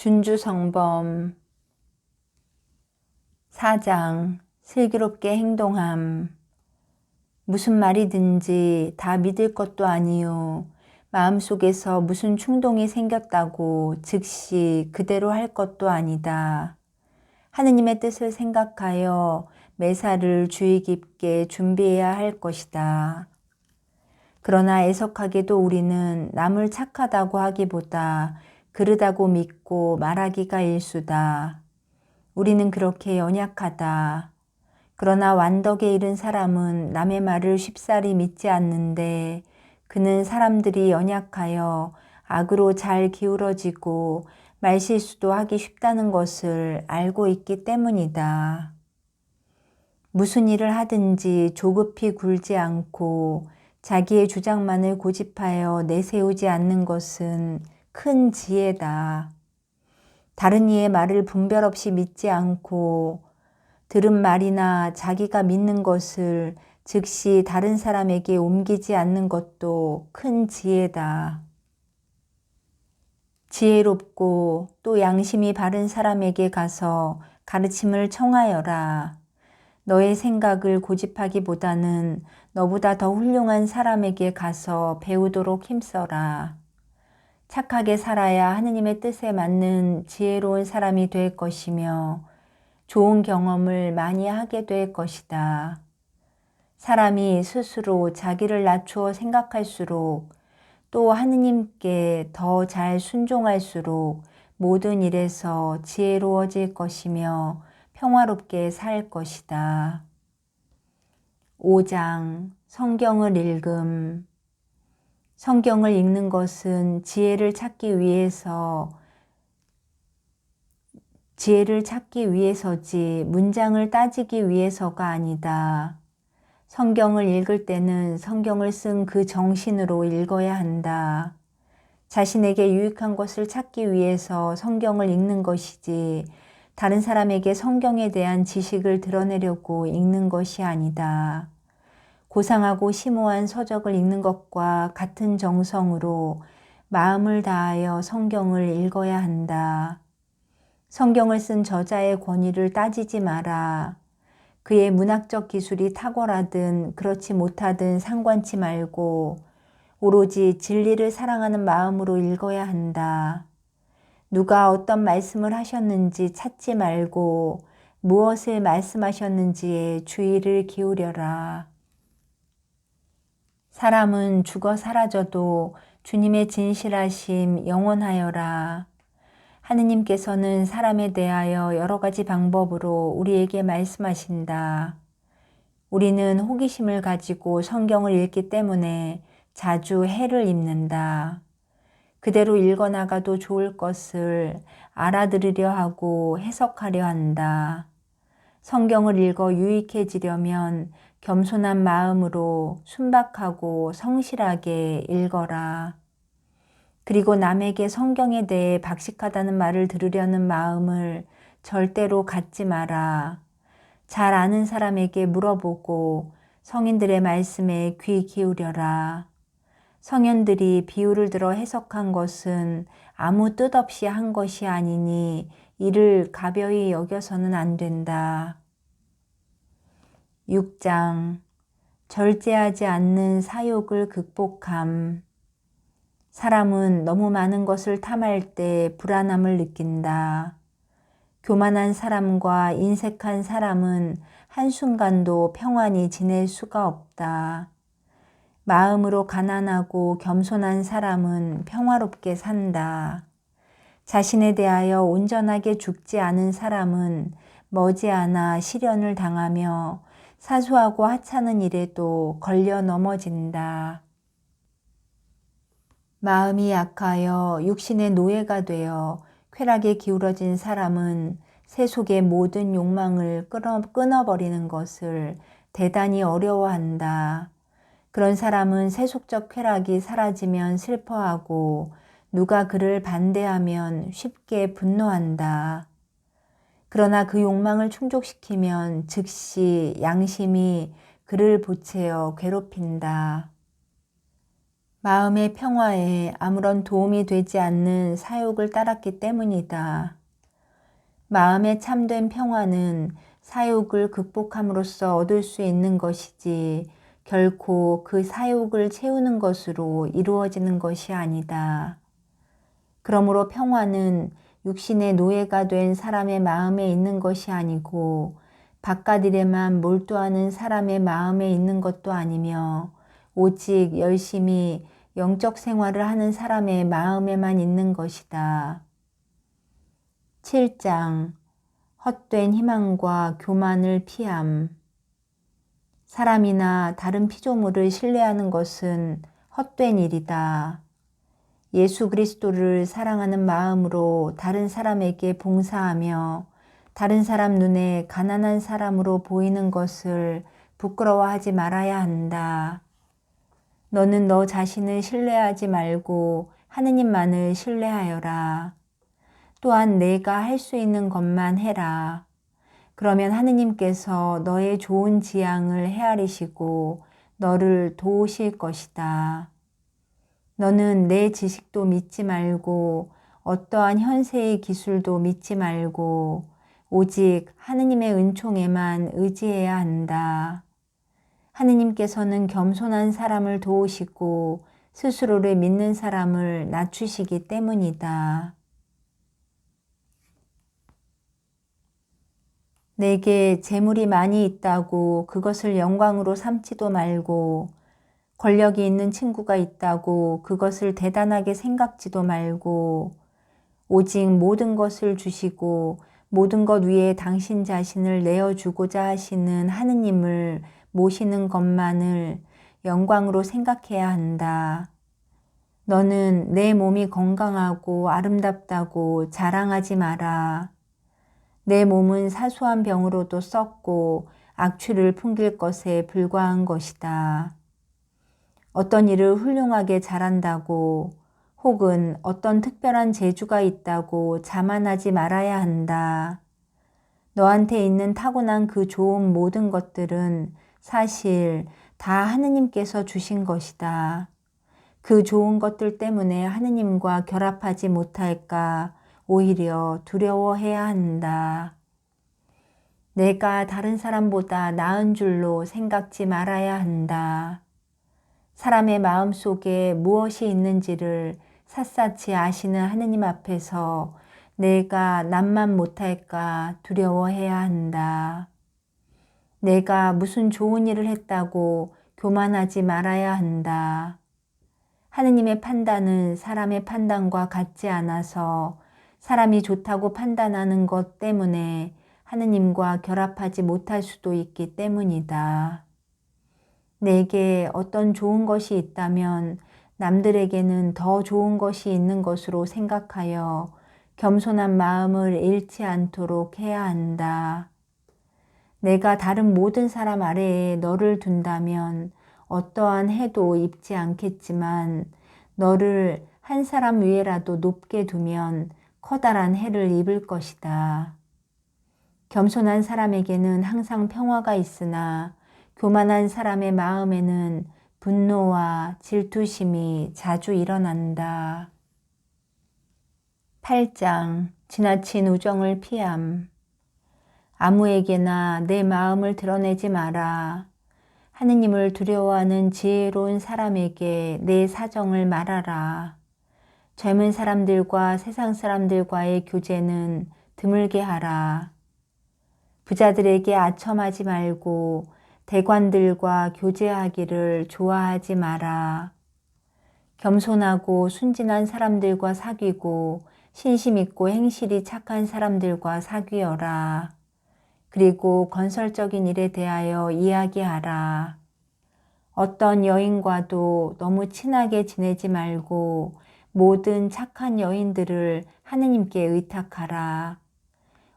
준주성범 4장 슬기롭게 행동함 무슨 말이든지 다 믿을 것도 아니요 마음속에서 무슨 충동이 생겼다고 즉시 그대로 할 것도 아니다. 하느님의 뜻을 생각하여 매사를 주의 깊게 준비해야 할 것이다. 그러나 애석하게도 우리는 남을 착하다고 하기보다 그르다고 믿고 말하기가 일수다. 우리는 그렇게 연약하다. 그러나 완덕에 이른 사람은 남의 말을 쉽사리 믿지 않는데 그는 사람들이 연약하여 악으로 잘 기울어지고 말실수도 하기 쉽다는 것을 알고 있기 때문이다. 무슨 일을 하든지 조급히 굴지 않고 자기의 주장만을 고집하여 내세우지 않는 것은 큰 지혜다. 다른 이의 말을 분별 없이 믿지 않고 들은 말이나 자기가 믿는 것을 즉시 다른 사람에게 옮기지 않는 것도 큰 지혜다. 지혜롭고 또 양심이 바른 사람에게 가서 가르침을 청하여라. 너의 생각을 고집하기보다는 너보다 더 훌륭한 사람에게 가서 배우도록 힘써라. 착하게 살아야 하느님의 뜻에 맞는 지혜로운 사람이 될 것이며 좋은 경험을 많이 하게 될 것이다. 사람이 스스로 자기를 낮추어 생각할수록 또 하느님께 더 잘 순종할수록 모든 일에서 지혜로워질 것이며 평화롭게 살 것이다. 5장 성경을 읽음 성경을 읽는 것은 지혜를 찾기 위해서 지혜를 찾기 위해서지 문장을 따지기 위해서가 아니다. 성경을 읽을 때는 성경을 쓴 그 정신으로 읽어야 한다. 자신에게 유익한 것을 찾기 위해서 성경을 읽는 것이지 다른 사람에게 성경에 대한 지식을 드러내려고 읽는 것이 아니다. 고상하고 심오한 서적을 읽는 것과 같은 정성으로 마음을 다하여 성경을 읽어야 한다. 성경을 쓴 저자의 권위를 따지지 마라. 그의 문학적 기술이 탁월하든 그렇지 못하든 상관치 말고 오로지 진리를 사랑하는 마음으로 읽어야 한다. 누가 어떤 말씀을 하셨는지 찾지 말고 무엇을 말씀하셨는지에 주의를 기울여라. 사람은 죽어 사라져도 주님의 진실하심 영원하여라. 하느님께서는 사람에 대하여 여러 가지 방법으로 우리에게 말씀하신다. 우리는 호기심을 가지고 성경을 읽기 때문에 자주 해를 입는다. 그대로 읽어나가도 좋을 것을 알아들으려 하고 해석하려 한다. 성경을 읽어 유익해지려면 겸손한 마음으로 순박하고 성실하게 읽어라. 그리고 남에게 성경에 대해 박식하다는 말을 들으려는 마음을 절대로 갖지 마라. 잘 아는 사람에게 물어보고 성인들의 말씀에 귀 기울여라. 성현들이 비유를 들어 해석한 것은 아무 뜻 없이 한 것이 아니니 이를 가벼이 여겨서는 안 된다. 6장 절제하지 않는 사욕을 극복함. 사람은 너무 많은 것을 탐할 때 불안함을 느낀다. 교만한 사람과 인색한 사람은 한순간도 평안히 지낼 수가 없다. 마음으로 가난하고 겸손한 사람은 평화롭게 산다. 자신에 대하여 온전하게 죽지 않은 사람은 머지않아 시련을 당하며 사소하고 하찮은 일에도 걸려 넘어진다. 마음이 약하여 육신의 노예가 되어 쾌락에 기울어진 사람은 세속의 모든 욕망을 끊어, 끊어버리는 것을 대단히 어려워한다. 그런 사람은 세속적 쾌락이 사라지면 슬퍼하고 누가 그를 반대하면 쉽게 분노한다. 그러나 그 욕망을 충족시키면 즉시 양심이 그를 보채어 괴롭힌다. 마음의 평화에 아무런 도움이 되지 않는 사욕을 따랐기 때문이다. 마음의 참된 평화는 사욕을 극복함으로써 얻을 수 있는 것이지 결코 그 사욕을 채우는 것으로 이루어지는 것이 아니다. 그러므로 평화는 육신의 노예가 된 사람의 마음에 있는 것이 아니고 바깥 일에만 몰두하는 사람의 마음에 있는 것도 아니며 오직 열심히 영적 생활을 하는 사람의 마음에만 있는 것이다. 7장 헛된 희망과 교만을 피함 사람이나 다른 피조물을 신뢰하는 것은 헛된 일이다. 예수 그리스도를 사랑하는 마음으로 다른 사람에게 봉사하며 다른 사람 눈에 가난한 사람으로 보이는 것을 부끄러워하지 말아야 한다. 너는 너 자신을 신뢰하지 말고 하느님만을 신뢰하여라. 또한 내가 할 수 있는 것만 해라. 그러면 하느님께서 너의 좋은 지향을 헤아리시고 너를 도우실 것이다. 너는 내 지식도 믿지 말고 어떠한 현세의 기술도 믿지 말고 오직 하느님의 은총에만 의지해야 한다. 하느님께서는 겸손한 사람을 도우시고 스스로를 믿는 사람을 낮추시기 때문이다. 내게 재물이 많이 있다고 그것을 영광으로 삼지도 말고 권력이 있는 친구가 있다고 그것을 대단하게 생각지도 말고 오직 모든 것을 주시고 모든 것 위에 당신 자신을 내어주고자 하시는 하느님을 모시는 것만을 영광으로 생각해야 한다. 너는 내 몸이 건강하고 아름답다고 자랑하지 마라. 내 몸은 사소한 병으로도 썩고 악취를 풍길 것에 불과한 것이다. 어떤 일을 훌륭하게 잘한다고 혹은 어떤 특별한 재주가 있다고 자만하지 말아야 한다. 너한테 있는 타고난 그 좋은 모든 것들은 사실 다 하느님께서 주신 것이다. 그 좋은 것들 때문에 하느님과 결합하지 못할까 오히려 두려워해야 한다. 내가 다른 사람보다 나은 줄로 생각지 말아야 한다. 사람의 마음 속에 무엇이 있는지를 샅샅이 아시는 하느님 앞에서 내가 남만 못할까 두려워해야 한다. 내가 무슨 좋은 일을 했다고 교만하지 말아야 한다. 하느님의 판단은 사람의 판단과 같지 않아서 사람이 좋다고 판단하는 것 때문에 하느님과 결합하지 못할 수도 있기 때문이다. 내게 어떤 좋은 것이 있다면 남들에게는 더 좋은 것이 있는 것으로 생각하여 겸손한 마음을 잃지 않도록 해야 한다. 내가 다른 모든 사람 아래에 너를 둔다면 어떠한 해도 입지 않겠지만 너를 한 사람 위에라도 높게 두면 커다란 해를 입을 것이다. 겸손한 사람에게는 항상 평화가 있으나 교만한 사람의 마음에는 분노와 질투심이 자주 일어난다. 8장 지나친 우정을 피함 아무에게나 내 마음을 드러내지 마라. 하느님을 두려워하는 지혜로운 사람에게 내 사정을 말하라. 젊은 사람들과 세상 사람들과의 교제는 드물게 하라. 부자들에게 아첨하지 말고 대관들과 교제하기를 좋아하지 마라. 겸손하고 순진한 사람들과 사귀고 신심 있고 행실이 착한 사람들과 사귀어라. 그리고 건설적인 일에 대하여 이야기하라. 어떤 여인과도 너무 친하게 지내지 말고 모든 착한 여인들을 하느님께 의탁하라.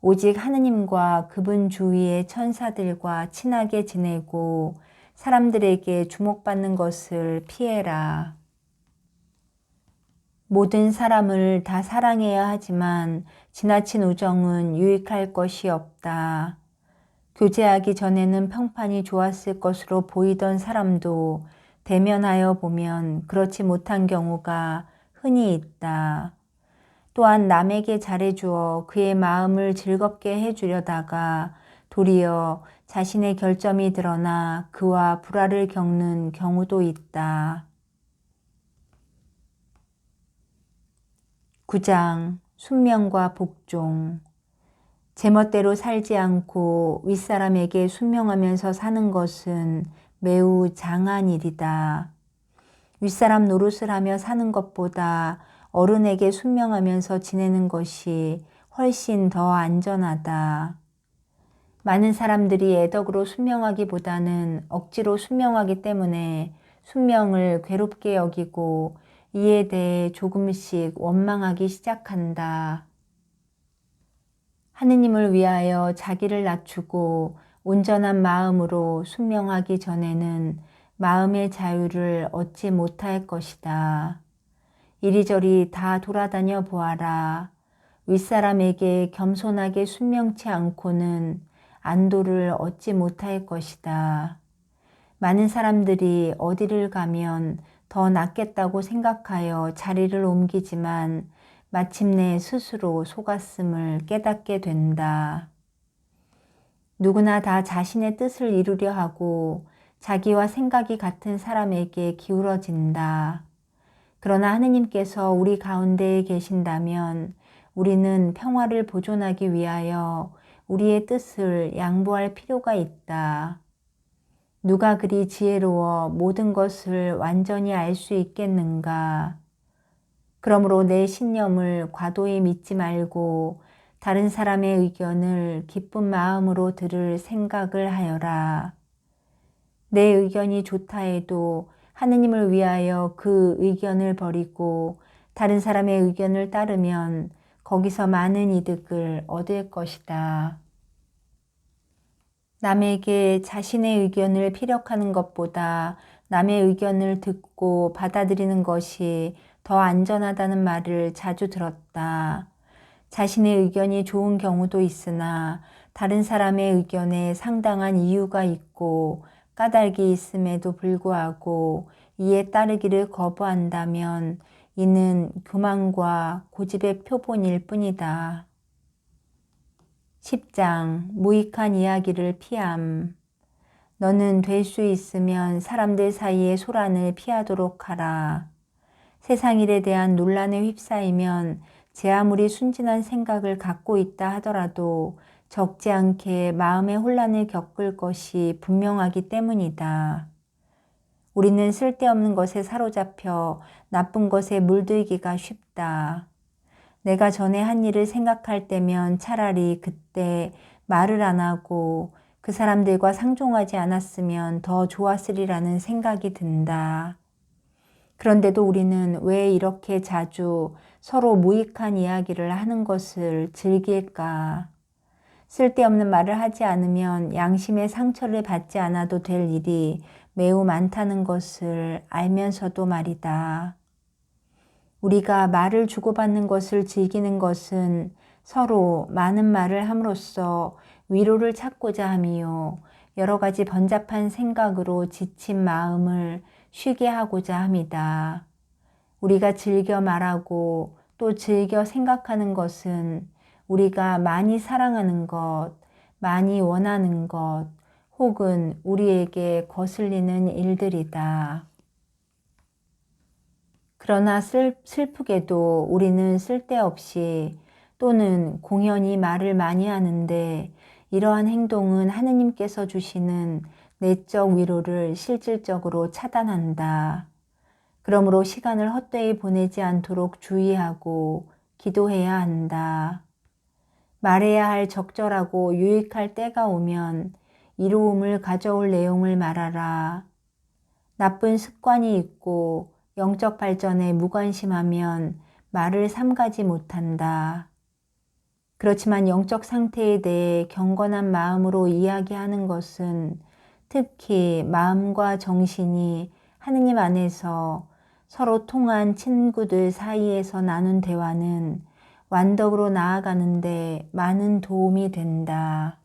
오직 하느님과 그분 주위의 천사들과 친하게 지내고 사람들에게 주목받는 것을 피해라. 모든 사람을 다 사랑해야 하지만 지나친 우정은 유익할 것이 없다. 교제하기 전에는 평판이 좋았을 것으로 보이던 사람도 대면하여 보면 그렇지 못한 경우가 흔히 있다. 또한 남에게 잘해주어 그의 마음을 즐겁게 해주려다가 도리어 자신의 결점이 드러나 그와 불화를 겪는 경우도 있다. 9장 순명과 복종 제멋대로 살지 않고 윗사람에게 순명하면서 사는 것은 매우 장한 일이다. 윗사람 노릇을 하며 사는 것보다 어른에게 순명하면서 지내는 것이 훨씬 더 안전하다. 많은 사람들이 애덕으로 순명하기보다는 억지로 순명하기 때문에 순명을 괴롭게 여기고 이에 대해 조금씩 원망하기 시작한다. 하느님을 위하여 자기를 낮추고 온전한 마음으로 순명하기 전에는 마음의 자유를 얻지 못할 것이다. 이리저리 다 돌아다녀 보아라. 윗사람에게 겸손하게 순명치 않고는 안도를 얻지 못할 것이다. 많은 사람들이 어디를 가면 더 낫겠다고 생각하여 자리를 옮기지만 마침내 스스로 속았음을 깨닫게 된다. 누구나 다 자신의 뜻을 이루려 하고 자기와 생각이 같은 사람에게 기울어진다. 그러나 하느님께서 우리 가운데에 계신다면 우리는 평화를 보존하기 위하여 우리의 뜻을 양보할 필요가 있다. 누가 그리 지혜로워 모든 것을 완전히 알 수 있겠는가? 그러므로 내 신념을 과도히 믿지 말고 다른 사람의 의견을 기쁜 마음으로 들을 생각을 하여라. 내 의견이 좋다 해도 하느님을 위하여 그 의견을 버리고 다른 사람의 의견을 따르면 거기서 많은 이득을 얻을 것이다. 남에게 자신의 의견을 피력하는 것보다 남의 의견을 듣고 받아들이는 것이 더 안전하다는 말을 자주 들었다. 자신의 의견이 좋은 경우도 있으나 다른 사람의 의견에 상당한 이유가 있고 까닭이 있음에도 불구하고 이에 따르기를 거부한다면 이는 교만과 고집의 표본일 뿐이다. 10장 무익한 이야기를 피함 너는 될 수 있으면 사람들 사이의 소란을 피하도록 하라. 세상 일에 대한 논란에 휩싸이면 제 아무리 순진한 생각을 갖고 있다 하더라도 적지 않게 마음의 혼란을 겪을 것이 분명하기 때문이다. 우리는 쓸데없는 것에 사로잡혀 나쁜 것에 물들기가 쉽다. 내가 전에 한 일을 생각할 때면 차라리 그때 말을 안 하고 그 사람들과 상종하지 않았으면 더 좋았으리라는 생각이 든다. 그런데도 우리는 왜 이렇게 자주 서로 무익한 이야기를 하는 것을 즐길까? 쓸데없는 말을 하지 않으면 양심의 상처를 받지 않아도 될 일이 매우 많다는 것을 알면서도 말이다. 우리가 말을 주고받는 것을 즐기는 것은 서로 많은 말을 함으로써 위로를 찾고자 함이요. 여러 가지 번잡한 생각으로 지친 마음을 쉬게 하고자 합니다. 우리가 즐겨 말하고 또 즐겨 생각하는 것은 우리가 많이 사랑하는 것, 많이 원하는 것, 혹은 우리에게 거슬리는 일들이다. 그러나 슬, 슬프게도 우리는 쓸데없이 또는 공연히 말을 많이 하는데 이러한 행동은 하느님께서 주시는 내적 위로를 실질적으로 차단한다. 그러므로 시간을 헛되이 보내지 않도록 주의하고 기도해야 한다. 말해야 할 적절하고 유익할 때가 오면 이로움을 가져올 내용을 말하라. 나쁜 습관이 있고 영적 발전에 무관심하면 말을 삼가지 못한다. 그렇지만 영적 상태에 대해 경건한 마음으로 이야기하는 것은 특히 마음과 정신이 하느님 안에서 서로 통한 친구들 사이에서 나눈 대화는 완덕으로 나아가는데 많은 도움이 된다.